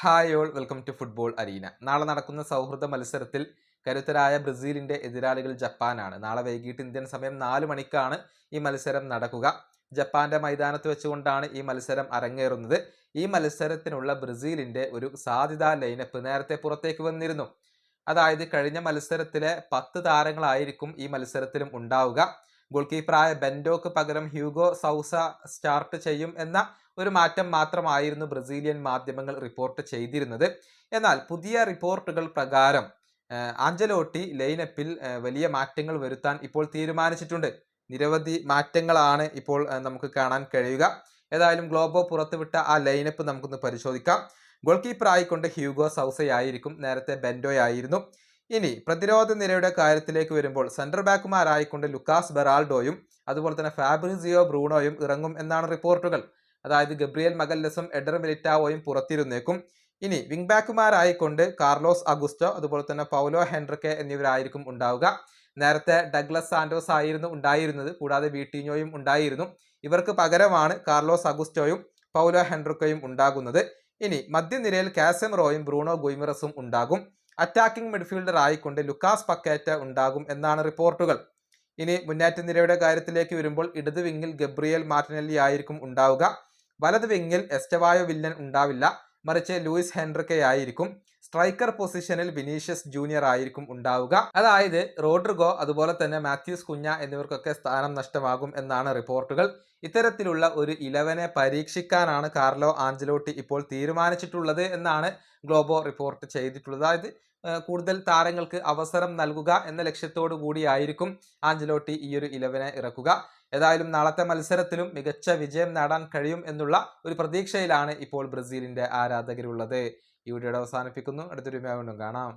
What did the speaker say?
Hi all welcome to football arena നാളെ നടക്കുന്ന സൗഹൃദ മത്സരത്തിൽ കരുത്തരായ ബ്രസീലിന്റെ എതിരാളികൾ ജപ്പാനാണ്. നാളെ വൈകിട്ട് ഇന്ത്യൻ സമയം നാല് മണിക്കാണ് ഈ മത്സരം നടക്കുക. ജപ്പാന്റെ മൈതാനത്ത് വെച്ചുകൊണ്ടാണ് ഈ മത്സരം അരങ്ങേറുന്നത്. ഈ മത്സരത്തിനുള്ള ബ്രസീലിന്റെ ഒരു സാധ്യതാ ലൈനപ്പ് നേരത്തെ പുറത്തേക്ക് വന്നിരുന്നു. അതായത് കഴിഞ്ഞ മത്സരത്തിലെ പത്ത് താരങ്ങളായിരിക്കും ഈ മത്സരത്തിലും ഉണ്ടാവുക. ഗോൾ കീപ്പറായ ബെൻഡോക്ക് പകരം ഹ്യൂഗോ സൗസ സ്റ്റാർട്ട് ചെയ്യും എന്ന ഒരു മാറ്റം മാത്രമായിരുന്നു ബ്രസീലിയൻ മാധ്യമങ്ങൾ റിപ്പോർട്ട് ചെയ്തിരുന്നത്. എന്നാൽ പുതിയ റിപ്പോർട്ടുകൾ പ്രകാരം ആഞ്ചലോട്ടി ലൈനപ്പിൽ വലിയ മാറ്റങ്ങൾ വരുത്താൻ ഇപ്പോൾ തീരുമാനിച്ചിട്ടുണ്ട്. നിരവധി മാറ്റങ്ങളാണ് ഇപ്പോൾ നമുക്ക് കാണാൻ കഴിയുക. ഏതായാലും ഗ്ലോബോ പുറത്തുവിട്ട ആ ലൈനപ്പ് നമുക്കൊന്ന് പരിശോധിക്കാം. ഗോൾ കീപ്പർ ആയിക്കൊണ്ട് ഹ്യൂഗോ സൗസയായിരിക്കും നേരത്തെ ബെൻഡോയായിരുന്നു. ഇനി പ്രതിരോധ നിരയുടെ കാര്യത്തിലേക്ക് വരുമ്പോൾ സെന്റർ ബാക്കുമാരായിക്കൊണ്ട് ലുക്കാസ് ബെറാൾഡോയും അതുപോലെ തന്നെ ഫാബ്രിസിയോ ബ്രൂണോയും ഇറങ്ങും എന്നാണ് റിപ്പോർട്ടുകൾ. അതായത് ഗബ്രിയൽ മഗല്ലസും എഡർ മിലിറ്റാവോയും പുറത്തിരുന്നേക്കും. ഇനി വിംഗ് ബാക്കുമാരായിക്കൊണ്ട് കാർലോസ് അഗുസ്റ്റോ അതുപോലെ തന്നെ പൗലോ ഹെൻറിക്കെ എന്നിവരായിരിക്കും ഉണ്ടാവുക. നേരത്തെ ഡഗ്ലസ് സാന്റോസ് ആയിരുന്നു ഉണ്ടായിരുന്നത് കൂടാതെ വീട്ടിഞ്ഞോയും ഉണ്ടായിരുന്നു. ഇവർക്ക് പകരമാണ് കാർലോസ് അഗുസ്റ്റോയും പൗലോ ഹെൻറിക്കയും ഉണ്ടാകുന്നത്. ഇനി മധ്യനിരയിൽ കാസെമറോയും ബ്രൂണോ ഗുയ്മറസും ഉണ്ടാകും. അറ്റാക്കിംഗ് മിഡ്ഫീൽഡർ ആയിക്കൊണ്ട് ലുക്കാസ് പക്കേറ്റ ഉണ്ടാകും എന്നാണ് റിപ്പോർട്ടുകൾ. ഇനി മുന്നേറ്റ നിരയുടെ കാര്യത്തിലേക്ക് വരുമ്പോൾ ഇടത് വിങ്ങിൽ ഗബ്രിയൽ മാർട്ടിനെല്ലി ആയിരിക്കും ഉണ്ടാവുക. വലത് വിങ്ങിൽ എസ്റ്റവായോ വില്ലൻ ഉണ്ടാവില്ല. മറിച്ച് ലൂയിസ് ഹെൻറിക്കെ ആയിരിക്കും സ്ട്രൈക്കർ പൊസിഷനിൽ വിനീഷ്യസ് ജൂനിയർ ആയിരിക്കും ഉണ്ടാവുക. അതായത് റോഡ്രിഗോ അതുപോലെ തന്നെ മാത്യൂസ് കുഞ്ഞ എന്നിവർക്കൊക്കെ സ്ഥാനം നഷ്ടമാകും എന്നാണ് റിപ്പോർട്ടുകൾ. ഇത്തരത്തിലുള്ള ഒരു ഇലവനെ പരീക്ഷിക്കാനാണ് കാർലോ ആഞ്ചലോട്ടി ഇപ്പോൾ തീരുമാനിച്ചിട്ടുള്ളത് എന്നാണ് ഗ്ലോബോ റിപ്പോർട്ട് ചെയ്തിട്ടുള്ളത്. അതായത് കൂടുതൽ താരങ്ങൾക്ക് അവസരം നൽകുക എന്ന ലക്ഷ്യത്തോടു കൂടിയായിരിക്കും ആഞ്ചലോട്ടി ഈ ഒരു ഇലവനെ ഇറക്കുക. ഏതായാലും നാളത്തെ മത്സരത്തിലും മികച്ച വിജയം നേടാൻ കഴിയും എന്നുള്ള ഒരു പ്രതീക്ഷയിലാണ് ഇപ്പോൾ ബ്രസീലിന്റെ ആരാധകരുള്ളത്. ഈ വീഡിയോയുടെ അവസാനിപ്പിക്കുന്നു. അടുത്തൊരു വീണ്ടും കാണാം.